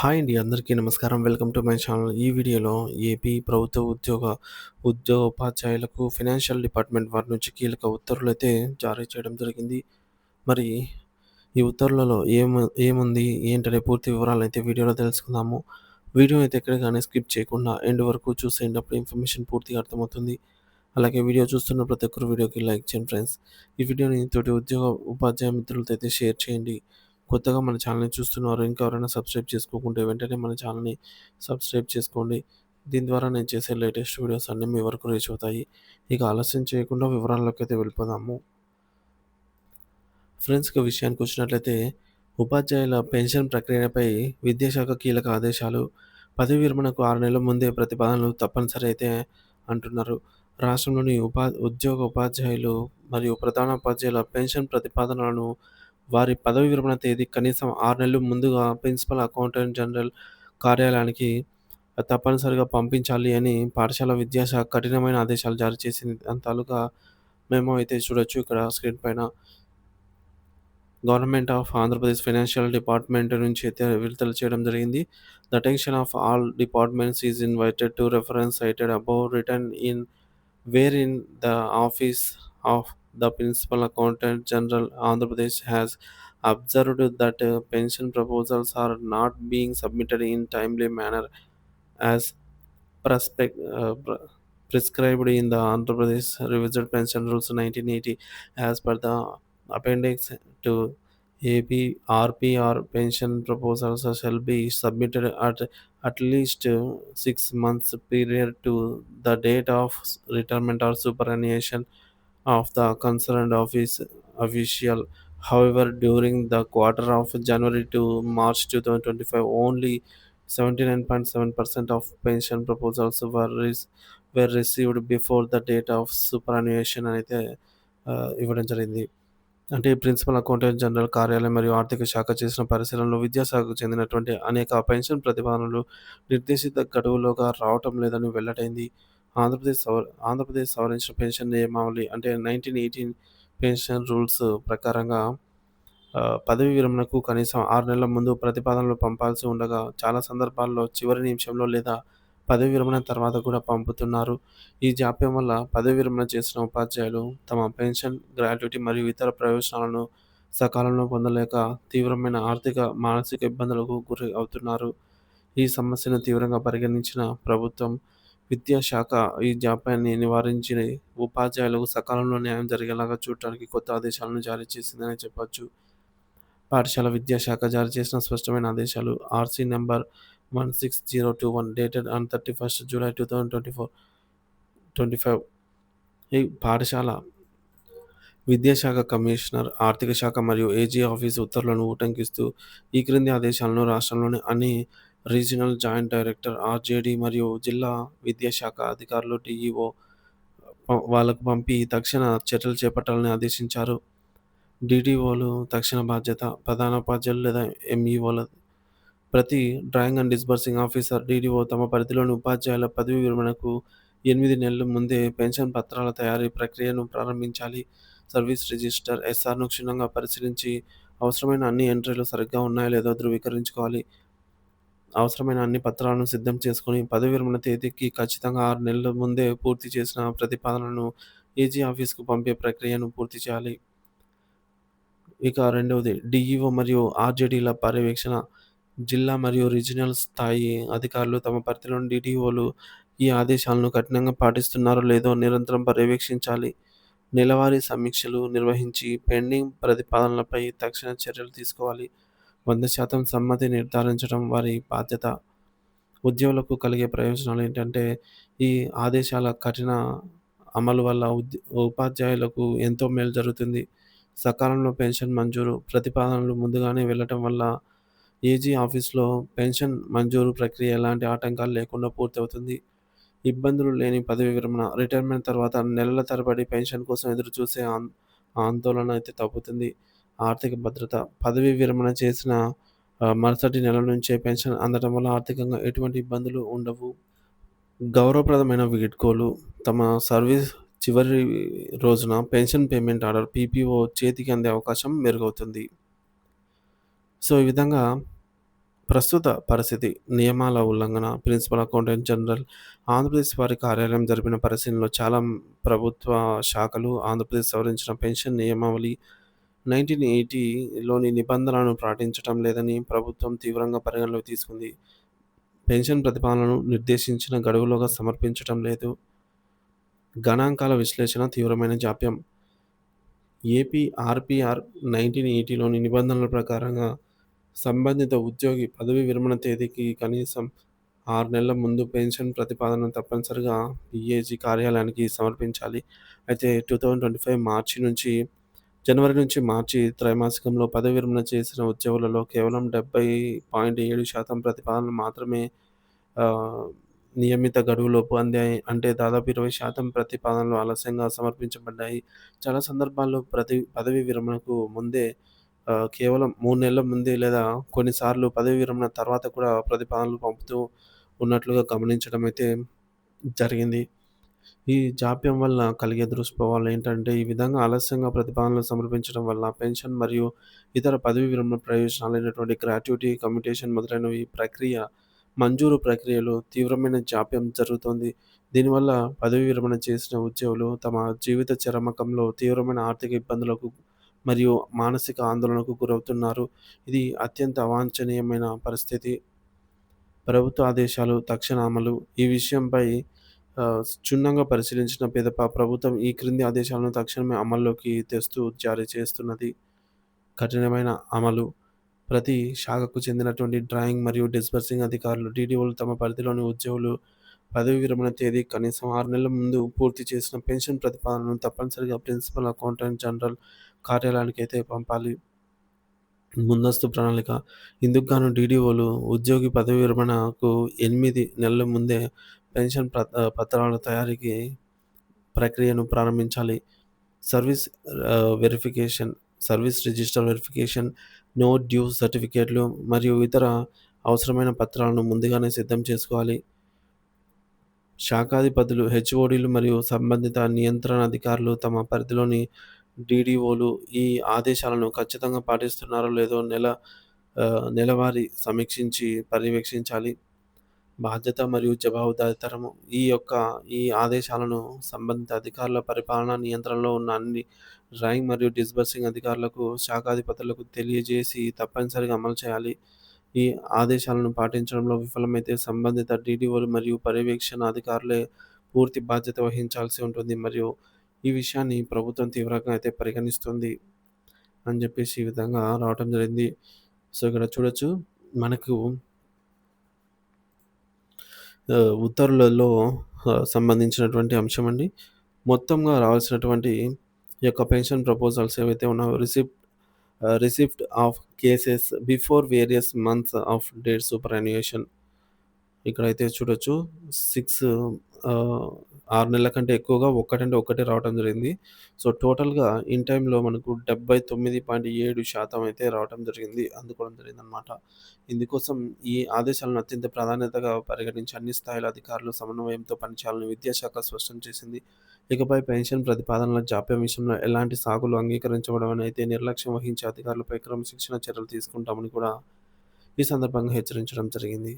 Hi అండి. అందరికీ నమస్కారం. Welcome to my channel. ఈ వీడియోలో ఏపీ ప్రభుత్వ ఉద్యోగ ఉద్యోగోపాధ్యాయులకు ఫైనాన్షియల్ డిపార్ట్మెంట్ వారి నుంచి కీలక ఉత్తర్వులైతే జారీ చేయడం జరిగింది. మరి ఈ ఉత్తర్వులలో ఏం ఏముంది? ఏంటనే పూర్తి వివరాలు అయితే వీడియోలో తెలుసుకుందాము. వీడియో అయితే ఎక్కడ కానీ స్కిప్ చేయకుండా ఎండ్ వరకు చూసేయండి. అప్పుడు ఇన్ఫర్మేషన్ పూర్తిగా అర్థమవుతుంది. అలాగే వీడియో చూస్తున్న ప్రతి ఒక్కరు వీడియోకి లైక్ చేయండి ఫ్రెండ్స్. ఈ వీడియోని తోటి ఉద్యోగ ఉపాధ్యాయ మిత్రులతో అయితే షేర్ చేయండి. కొత్తగా మన ఛానల్‌ని చూస్తున్నారు ఇంకా ఎవరైనా సబ్స్క్రైబ్ చేసుకోకుంటే వెంటనే మన ఛానల్‌ని సబ్స్క్రైబ్ చేసుకోండి. దీని ద్వారా నేను చేసే లేటెస్ట్ వీడియోస్ అన్నీ మీ వరకు రీచ్ అవుతాయి. ఇక ఆలస్యం చేయకుండా వివరాల్లోకైతే వెళ్ళిపోదాము. ఫ్రెండ్స్ ఇక విషయానికి వచ్చినట్లయితే ఉపాధ్యాయుల పెన్షన్ ప్రక్రియపై విద్యాశాఖ కీలక ఆదేశాలు. పదవీ విరమణకు ఆరు నెలల ముందే ప్రతిపాదనలు తప్పనిసరి అయితే అంటున్నారు. రాష్ట్రంలోని ఉపా ఉద్యోగ ఉపాధ్యాయులు మరియు ప్రధానోపాధ్యాయుల పెన్షన్ ప్రతిపాదనలను వారి పదవీ విరమణ తేదీ కనీసం ఆరు నెలలు ముందుగా ప్రిన్సిపల్ అకౌంటెంట్ జనరల్ కార్యాలయానికి తప్పనిసరిగా పంపించాలి అని పాఠశాల విద్యాశాఖ కఠినమైన ఆదేశాలు జారీ చేసింది. దాని తాలూకా మేము అయితే చూడొచ్చు ఇక్కడ స్క్రీన్ పైన. Government of Andhra Pradesh financial department నుంచి అయితే విడుదల చేయడం జరిగింది. The attention of all departments is invited to reference cited above return in where in the office of the Principal Accountant General Andhra Pradesh has observed that uh, pension proposals are not being submitted in timely manner as prospect, uh, prescribed in the Andhra Pradesh Revised Pension Rules 1980 as per the appendix to AP RPR pension proposals shall be submitted at at least six months period to the date of retirement or superannuation. Of the concerned office official. However, during the quarter of January to March 2025, only 79.7% of pension proposals were res- were received before the date of superannuation అయితే ఆహ్, ఇవ్వడం జరిగింది. అంటే principal accountant general కార్యాలయం మరియు ఆర్థిక శాఖ చేసిన పరిశీలనలో విద్యాశాఖకు చెందినటువంటి అనేక పెన్షన్ ప్రతిపాదనలు నిర్దేశిత గడువులోగా రావటం లేదని వెల్లడైంది. ఆంధ్రప్రదేశ్ సవ ఆంధ్రప్రదేశ్ సవరించిన పెన్షన్ నియమావళి అంటే 1918 పెన్షన్ రూల్స్ ప్రకారంగా పదవి పదవీ విరమణకు కనీసం ఆరు నెలల ముందు ప్రతిపాదనలు పంపాల్సి ఉండగా చాలా సందర్భాల్లో చివరి నిమిషంలో లేదా పదవీ విరమణ తర్వాత కూడా పంపుతున్నారు. ఈ జాప్యం వల్ల పదవీ విరమణ చేసిన ఉపాధ్యాయులు తమ పెన్షన్, గ్రాట్యుటీ మరియు ఇతర ప్రయోజనాలను సకాలంలో పొందలేక తీవ్రమైన ఆర్థిక, మానసిక ఇబ్బందులకు గురి అవుతున్నారు. ఈ సమస్యను తీవ్రంగా పరిగణించిన ప్రభుత్వం విద్యాశాఖ ఈ జాప్యాన్ని నివారించి ఉపాధ్యాయులకు సకాలంలో న్యాయం జరిగేలాగా చూడటానికి కొత్త ఆదేశాలను జారీ చేసిందని చెప్పవచ్చు పాఠశాల విద్యాశాఖ జారీ చేసిన స్పష్టమైన ఆదేశాలు. RC number one six zero two one dated on 31st July 2024 25 ఈ పాఠశాల విద్యాశాఖ కమిషనర్, ఆర్థిక శాఖ మరియు ఏజీ ఆఫీస్ ఉత్తర్వులను ఉటంకిస్తూ ఈ క్రింది ఆదేశాలను రాష్ట్రంలోని అన్ని రీజినల్ జాయింట్ డైరెక్టర్ ఆర్‌జేడీ మరియు జిల్లా విద్యాశాఖ అధికారులు డీఈఓ వాళ్ళకు పంపి తక్షణ చర్యలు చేపట్టాలని ఆదేశించారు. డీడీఓలు తక్షణ బాధ్యత ప్రధానోపాధ్యాయులు లేదా ఎంఈఓల ప్రతి drawing and disbursing officer DDO తమ పరిధిలోని ఉపాధ్యాయుల పదవీ విరమణకు ఎనిమిది నెలల ముందే పెన్షన్ పత్రాల తయారీ ప్రక్రియను ప్రారంభించాలి. సర్వీస్ రిజిస్టర్ ఎస్ఆర్‌ను క్షుణ్ణంగా పరిశీలించి అవసరమైన అన్ని ఎంట్రీలు సరిగ్గా ఉన్నాయో లేదో ధృవీకరించుకోవాలి. అవసరమైన అన్ని పత్రాలను సిద్ధం చేసుకొని పదవీ విరమణ తేదీకి ఖచ్చితంగా 6 నెలల ముందే పూర్తి చేసిన ప్రతిపాదనను ఏజీ ఆఫీస్‌కు పంపే ప్రక్రియను పూర్తి చేయాలి. ఇక రెండవది డీఈఓ మరియు ఆర్‌జేడీల పర్యవేక్షణ. జిల్లా మరియు రీజినల్ స్థాయి అధికారులు తమ పరిధిలోని డీడీఓలు ఈ ఆదేశాలను కఠినంగా పాటిస్తున్నారో లేదో నిరంతరం పర్యవేక్షించాలి. నెలవారీ సమీక్షలు నిర్వహించి పెండింగ్ ప్రతిపాదనలపై తక్షణ చర్యలు తీసుకోవాలి. 100% సమ్మతి నిర్ధారించడం వారి బాధ్యత. ఉద్యోగులకు కలిగే ప్రయోజనాలు ఏంటంటే ఈ ఆదేశాల కఠిన అమలు వల్ల ఉపాధ్యాయులకు ఎంతో మేలు జరుగుతుంది. సకాలంలో పెన్షన్ మంజూరు. ప్రతిపాదనలు ముందుగానే వెళ్ళటం వల్ల ఏజీ ఆఫీస్‌లో పెన్షన్ మంజూరు ప్రక్రియ ఎలాంటి ఆటంకాలు లేకుండా పూర్తవుతుంది. ఇబ్బందులు లేని పదవీ విరమణ. రిటైర్మెంట్ తర్వాత నెలల తరబడి పెన్షన్ కోసం ఎదురుచూసే చూసే ఆందోళన అయితే తగ్గుతుంది. ఆర్థిక భద్రత. పదవీ విరమణ చేసిన మరుసటి నెల నుంచే పెన్షన్ అందడం వల్ల ఆర్థికంగా ఎటువంటి ఇబ్బందులు ఉండవు. గౌరవప్రదమైన వీడ్కోలు. తమ సర్వీస్ చివరి రోజున పెన్షన్ పేమెంట్ ఆర్డర్ పీపీఓ చేతికి అందే అవకాశం మెరుగవుతుంది. సో, ఈ విధంగా ప్రస్తుత పరిస్థితి నియమాల ఉల్లంఘన ప్రిన్సిపల్ అకౌంటెంట్ జనరల్ ఆంధ్రప్రదేశ్ వారి కార్యాలయం జరిపిన పరిశీలనలో చాలా ప్రభుత్వ శాఖలు ఆంధ్రప్రదేశ్ సవరించిన పెన్షన్ నియమావళి నైన్టీన్ ఎయిటీలోని నిబంధనలను పాటించడం లేదని ప్రభుత్వం తీవ్రంగా పరిగణలోకి తీసుకుంది. పెన్షన్ ప్రతిపాదనను నిర్దేశించిన గడువులోగా సమర్పించడం లేదు. గణాంకాల విశ్లేషణ తీవ్రమైన జాప్యం. ఏపీ ఆర్పిఆర్ నైన్టీన్ ఎయిటీలోని నిబంధనల ప్రకారంగా సంబంధిత ఉద్యోగి పదవి విరమణ తేదీకి కనీసం ఆరు నెలల ముందు పెన్షన్ ప్రతిపాదన తప్పనిసరిగా పిఏజీ కార్యాలయానికి సమర్పించాలి. అయితే టూ థౌజండ్ ట్వంటీ ఫైవ్ మార్చి నుంచి జనవరి నుంచి మార్చి త్రైమాసికంలో పదవి విరమణ చేసిన ఉద్యోగులలో కేవలం డెబ్బై పాయింట్ ఏడు శాతం ప్రతిపాదనలు మాత్రమే నియమిత గడువులోపు అందాయి. అంటే దాదాపు ఇరవై శాతం ప్రతిపాదనలు ఆలస్యంగా సమర్పించబడ్డాయి. చాలా సందర్భాల్లో ప్రతి పదవి విరమణకు ముందే కేవలం మూడు నెలల ముందే లేదా కొన్నిసార్లు పదవి విరమణ తర్వాత కూడా ప్రతిపాదనలు పంపుతూ ఉన్నట్లుగా గమనించడం అయితే జరిగింది. ఈ జాప్యం వల్ల కలిగే దుష్ప్రభావాలు ఏంటంటే ఈ విధంగా ఆలస్యంగా ప్రతిపాదనలు సమర్పించడం వల్ల పెన్షన్ మరియు ఇతర పదవి విరమణ ప్రయోజనాలు అయినటువంటి గ్రాట్యుటీ కమ్యూటేషన్ మొదలైనవి ప్రక్రియ మంజూరు ప్రక్రియలో తీవ్రమైన జాప్యం జరుగుతుంది. దీనివల్ల పదవి విరమణ చేసిన ఉద్యోగులు తమ జీవిత చరమకంలో తీవ్రమైన ఆర్థిక ఇబ్బందులకు మరియు మానసిక ఆందోళనకు గురవుతున్నారు. ఇది అత్యంత అవాంఛనీయమైన పరిస్థితి. ప్రభుత్వ ఆదేశాలు తక్షణ అమలు ఈ విషయంపై క్షుణ్ణంగా పరిశీలించిన పిదప ప్రభుత్వం ఈ క్రింది ఆదేశాలను తక్షణమే అమల్లోకి తెస్తూ జారీ చేస్తున్నది. కఠినమైన అమలు. ప్రతి శాఖకు చెందినటువంటి డ్రాయింగ్ మరియు డిస్బర్సింగ్ అధికారులు డీడీఓలు తమ పరిధిలోని ఉద్యోగులు పదవి విరమణ తేదీ కనీసం ఆరు నెలల ముందు పూర్తి చేసిన పెన్షన్ ప్రతిపాదనను తప్పనిసరిగా ప్రిన్సిపల్ అకౌంటెంట్ జనరల్ కార్యాలయానికి అయితే పంపాలి. ముందస్తు ప్రణాళిక. ఇందుకు గాను డీడీఓలు ఉద్యోగి పదవి విరమణకు ఎనిమిది నెలల ముందే పెన్షన్ పత్రాల తయారీకి ప్రక్రియను ప్రారంభించాలి. Service verification service register verification no due సర్టిఫికేట్లు మరియు ఇతర అవసరమైన పత్రాలను ముందుగానే సిద్ధం చేసుకోవాలి. శాఖాధిపతులు హెచ్ఓడీలు మరియు సంబంధిత నియంత్రణ అధికారులు తమ పరిధిలోని డీడీఓలు ఈ ఆదేశాలను ఖచ్చితంగా పాటిస్తున్నారో లేదో నెల నెలవారీ సమీక్షించి పర్యవేక్షించాలి. బాధ్యత మరియు జవాబుదారితరము. ఈ యొక్క ఈ ఆదేశాలను సంబంధిత అధికారుల పరిపాలన నియంత్రణలో ఉన్న అన్ని డ్రాయింగ్ మరియు డిస్బర్సింగ్ అధికారులకు శాఖాధిపతులకు తెలియజేసి తప్పనిసరిగా అమలు చేయాలి. ఈ ఆదేశాలను పాటించడంలో విఫలమైతే సంబంధిత డీడీఓలు మరియు పర్యవేక్షణ అధికారులే పూర్తి బాధ్యత వహించాల్సి ఉంటుంది. మరియు ఈ విషయాన్ని ప్రభుత్వం తీవ్రంగా అయితే పరిగణిస్తుంది అని చెప్పేసి ఈ విధంగా రావటం జరిగింది. సో ఇక్కడ చూడొచ్చు మనకు ఉత్తర్వులలో సంబంధించినటువంటి అంశం అండి. మొత్తంగా రావాల్సినటువంటి యొక్క పెన్షన్ ప్రపోజల్స్ ఏవైతే ఉన్నాయో receipt receipt of cases before various months of date superannuation ఇక్కడైతే చూడొచ్చు. సిక్స్ ఆరు నెలల కంటే ఎక్కువగా ఒక్కటంటే ఒక్కటే రావడం జరిగింది. సో టోటల్గా ఇన్ టైంలో మనకు డెబ్బై తొమ్మిది పాయింట్ ఏడు శాతం అయితే రావడం జరిగింది. అందుకోవడం జరిగింది అనమాట ఇందుకోసం ఈ ఆదేశాలను అత్యంత ప్రాధాన్యతగా పరిగణించి అన్ని స్థాయిల అధికారులు సమన్వయంతో పనిచేయాలని విద్యాశాఖ స్పష్టం చేసింది. ఇకపై పెన్షన్ ప్రతిపాదనల జాప్యం విషయంలో ఎలాంటి సాగులు అంగీకరించబడమని అయితే నిర్లక్ష్యం వహించే అధికారులపై క్రమశిక్షణ చర్యలు తీసుకుంటామని కూడా ఈ సందర్భంగా హెచ్చరించడం జరిగింది.